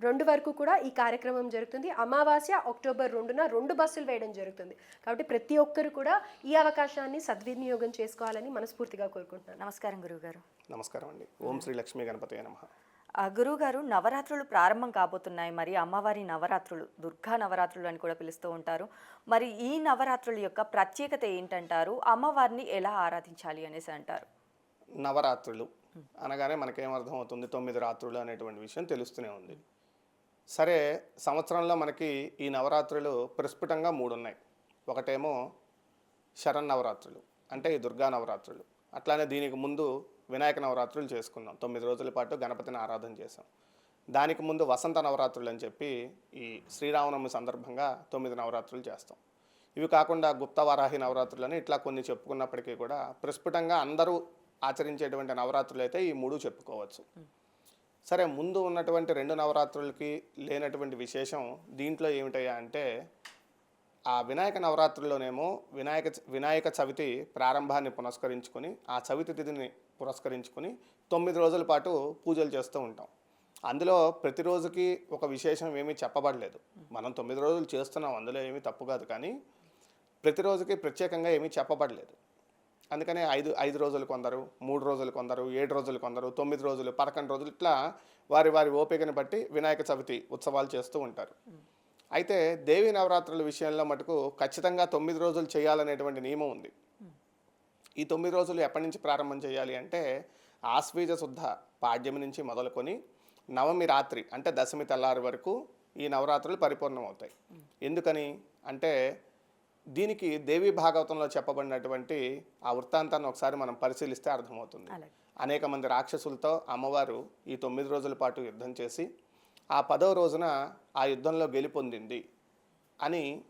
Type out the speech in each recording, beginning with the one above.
రెండు వరకు కూడా ఈ కార్యక్రమం జరుగుతుంది. అమావాస్య అక్టోబర్ రెండున రెండు బస్సులు వేయడం జరుగుతుంది. కాబట్టి ప్రతి ఒక్కరు కూడా ఈ అవకాశాన్ని సద్వినియోగం చేసుకోవాలని మనస్ఫూర్తిగా కోరుకుంటున్నాను. నమస్కారం గురువుగారు నమస్కారం అండి. ఓం శ్రీ లక్ష్మీ గణపతి నమ. ఆ, గురువుగారు నవరాత్రులు ప్రారంభం కాబోతున్నాయి. మరి అమ్మవారి నవరాత్రులు దుర్గా నవరాత్రులు అని కూడా పిలుస్తూ ఉంటారు. మరి ఈ నవరాత్రుల యొక్క ప్రత్యేకత ఏంటంటారు? అమ్మవారిని ఎలా ఆరాధించాలి అనేసి అంటారు. నవరాత్రులు అనగానే మనకేం అర్థమవుతుంది? తొమ్మిది రాత్రులు అనేటువంటి విషయం తెలుస్తూనే ఉంది. సరే సంవత్సరంలో మనకి ఈ నవరాత్రులు ప్రస్ఫుటంగా మూడు ఉన్నాయి ఒకటేమో శరన్నవరాత్రులు అంటే ఈ దుర్గా నవరాత్రులు. అట్లానే దీనికి ముందు వినాయక నవరాత్రులు చేసుకున్నాం. తొమ్మిది రోజుల పాటు గణపతిని ఆరాధన చేసాం దానికి ముందు వసంత నవరాత్రులు అని చెప్పి ఈ శ్రీరామనవమి సందర్భంగా తొమ్మిది నవరాత్రులు చేస్తాం. ఇవి కాకుండా గుప్త వారాహి నవరాత్రులు అని ఇట్లా కొన్ని చెప్పుకున్నప్పటికీ కూడా ప్రస్ఫుటంగా అందరూ ఆచరించేటువంటి నవరాత్రులు అయితే ఈ మూడు చెప్పుకోవచ్చు. సరే ముందు ఉన్నటువంటి రెండు నవరాత్రులకి లేనటువంటి విశేషం దీంట్లో ఏమిటయ్యా అంటే ఆ వినాయక నవరాత్రుల్లోనేమో వినాయక వినాయక చవితి ప్రారంభాన్ని పునస్కరించుకొని ఆ చవితి తిథిని పురస్కరించుకొని తొమ్మిది రోజుల పాటు పూజలు చేస్తూ ఉంటాం. అందులో ప్రతిరోజుకి ఒక విశేషం ఏమీ చెప్పబడలేదు. మనం తొమ్మిది రోజులు చేస్తున్నాం అందులో ఏమీ తప్పు కాదు కానీ ప్రతిరోజుకి ప్రత్యేకంగా ఏమీ చెప్పబడలేదు. అందుకనే ఐదు ఐదు రోజులు కొందరు మూడు రోజులు కొందరు ఏడు రోజులు కొందరు తొమ్మిది రోజులు పదకొండు రోజులు ఇట్లా వారి వారి ఓపికను బట్టి వినాయక చవితి ఉత్సవాలు చేస్తూ ఉంటారు. అయితే దేవి నవరాత్రుల విషయంలో మటుకు ఖచ్చితంగా తొమ్మిది రోజులు చేయాలనేటువంటి నియమం ఉంది. ఈ తొమ్మిది రోజులు ఎప్పటి నుంచి ప్రారంభం చేయాలి అంటే ఆశ్వీజ శుద్ధ పాడ్యమి నుంచి మొదలుకొని నవమి రాత్రి అంటే దశమి తెల్లారి వరకు ఈ నవరాత్రులు పరిపూర్ణమవుతాయి. ఎందుకని అంటే దీనికి దేవి భాగవతంలో చెప్పబడినటువంటి ఆ వృత్తాంతాన్ని ఒకసారి మనం పరిశీలిస్తే అర్థమవుతుంది. అనేక మంది రాక్షసులతో అమ్మవారు ఈ తొమ్మిది రోజుల పాటు యుద్ధం చేసి ఆ పదవ రోజున ఆ యుద్ధంలో గెలుపొందింది అని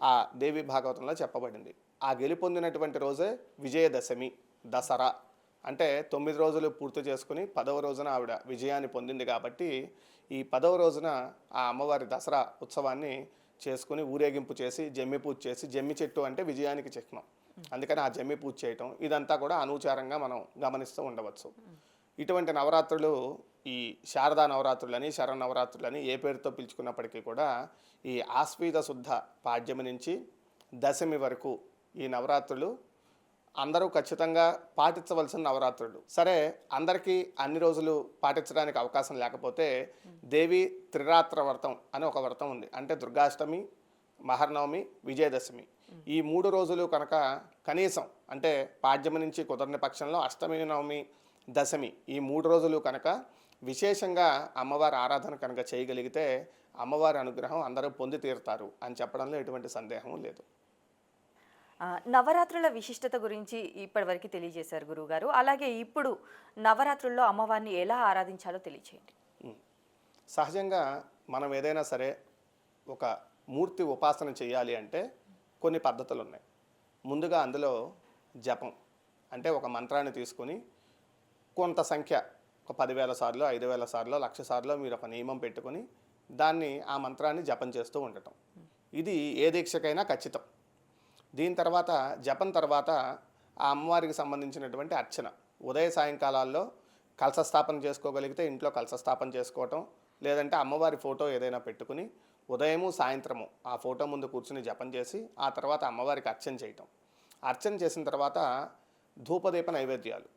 ఆ దేవి భాగవతంలో చెప్పబడింది. ఆ గెలుపొందినటువంటి రోజే విజయదశమి దసరా. అంటే తొమ్మిది రోజులు పూర్తి చేసుకుని పదవ రోజున ఆవిడ విజయాన్ని పొందింది కాబట్టి ఈ పదవ రోజున ఆ అమ్మవారి దసరా ఉత్సవాన్ని చేసుకుని ఊరేగింపు చేసి జమ్మి పూజ చేసి జమ్మి చెట్టు అంటే విజయానికి చిహ్నం. అందుకని ఆ జమ్మి పూజ చేయటం ఇదంతా కూడా అనూచారంగా మనం గమనిస్తూ ఉండవచ్చు. ఇటువంటి నవరాత్రులు ఈ శారదా నవరాత్రులని శరణ్ నవరాత్రులని ఏ పేరుతో పిలుచుకున్నప్పటికీ కూడా ఈ ఆశ్వీత శుద్ధ పాడ్యమి నుంచి దశమి వరకు ఈ నవరాత్రులు అందరూ ఖచ్చితంగా పాటించవలసిన నవరాత్రులు. సరే అందరికీ అన్ని రోజులు పాటించడానికి అవకాశం లేకపోతే దేవి త్రిరాత్ర వ్రతం అని ఒక వ్రతం ఉంది. అంటే దుర్గాష్టమి మహర్నవమి విజయదశమి. ఈ మూడు రోజులు కనుక కనీసం అంటే పాడ్యమి నుంచి కుదరని పక్షంలో అష్టమి నవమి దశమి ఈ మూడు రోజులు కనుక విశేషంగా అమ్మవారి ఆరాధన కనుక చేయగలిగితే అమ్మవారి అనుగ్రహం అందరూ పొంది తీరుతారు అని చెప్పడంలో ఎటువంటి సందేహం లేదు. నవరాత్రుల విశిష్టత గురించి ఇప్పటివరకు తెలియజేశారు గురువుగారు. అలాగే ఇప్పుడు నవరాత్రుల్లో అమ్మవారిని ఎలా ఆరాధించాలో తెలియచేయండి. సహజంగా మనం ఏదైనా సరే ఒక మూర్తి ఉపాసన చేయాలి అంటే కొన్ని పద్ధతులు ఉన్నాయి ముందుగా అందులో జపం అంటే ఒక మంత్రాన్ని తీసుకొని కొంత సంఖ్య ఒక పదివేల సార్లు ఐదు వేల సార్లు లక్ష సార్లు మీరు ఒక నియమం పెట్టుకొని దాన్ని ఆ మంత్రాన్ని జపం చేస్తూ ఉండటం. ఇది ఏ దీక్షకైనా ఖచ్చితం. దీని తర్వాత జపం తర్వాత ఆ అమ్మవారికి సంబంధించినటువంటి అర్చన. ఉదయ సాయంకాలాల్లో కలశ స్థాపన చేసుకోగలిగితే ఇంట్లో కలశ స్థాపన చేసుకోవటం లేదంటే అమ్మవారి ఫోటో ఏదైనా పెట్టుకుని ఉదయము సాయంత్రము ఆ ఫోటో ముందు కూర్చుని జపం చేసి ఆ తర్వాత అమ్మవారికి అర్చన చేయటం. అర్చన చేసిన తర్వాత ధూపదీప నైవేద్యాలు.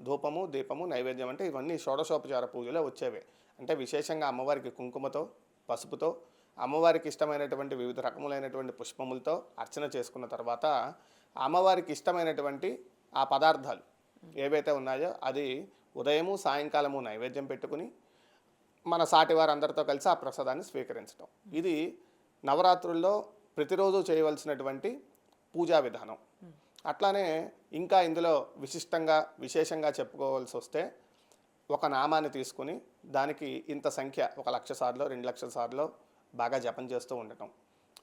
ధూపము దీపము నైవేద్యం అంటే ఇవన్నీ షోడశోపచార పూజలో వచ్చేవే. అంటే విశేషంగా అమ్మవారికి కుంకుమతో పసుపుతో అమ్మవారికి ఇష్టమైనటువంటి వివిధ రకములైనటువంటి పుష్పములతో అర్చన చేసుకున్న తర్వాత అమ్మవారికి ఇష్టమైనటువంటి ఆ పదార్థాలు ఏవైతే ఉన్నాయో అది ఉదయము సాయంకాలము నైవేద్యం పెట్టుకుని మన సాటి వారందరితో కలిసి ఆ ప్రసాదాన్ని స్వీకరించడం ఇది నవరాత్రుల్లో ప్రతిరోజు చేయవలసినటువంటి పూజా విధానం. అట్లానే ఇంకా ఇందులో విశిష్టంగా విశేషంగా చెప్పుకోవాల్సి వస్తే ఒక నామాన్ని తీసుకుని దానికి ఇంత సంఖ్య ఒక లక్ష సార్లు రెండు లక్షల సార్లు బాగా జపం చేస్తూ ఉండటం.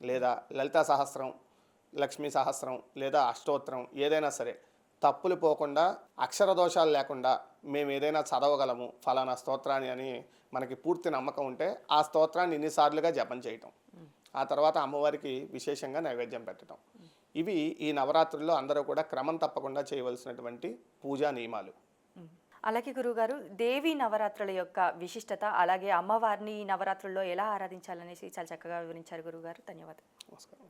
లేదా లలితా సహస్రం లక్ష్మీ సహస్రం లేదా అష్టోత్తరం ఏదైనా సరే తప్పులు పోకుండా అక్షర దోషాలు లేకుండా మేము ఏదైనా చదవగలము ఫలానా స్తోత్రాన్ని అని మనకి పూర్తి నమ్మకం ఉంటే ఆ స్తోత్రాన్ని ఇన్నిసార్లుగా జపం చేయటం. ఆ తర్వాత అమ్మవారికి విశేషంగా నైవేద్యం పెట్టడం ఇవి ఈ నవరాత్రుల్లో అందరూ కూడా క్రమం తప్పకుండా చేయవలసినటువంటి పూజా నియమాలు. అలాగే గురుగారు దేవి నవరాత్రుల యొక్క విశిష్టత అలాగే అమ్మవారిని ఈ నవరాత్రుల్లో ఎలా ఆరాధించాలనేసి చాలా చక్కగా వివరించారు గురుగారు ధన్యవాదాలు. నమస్కారం.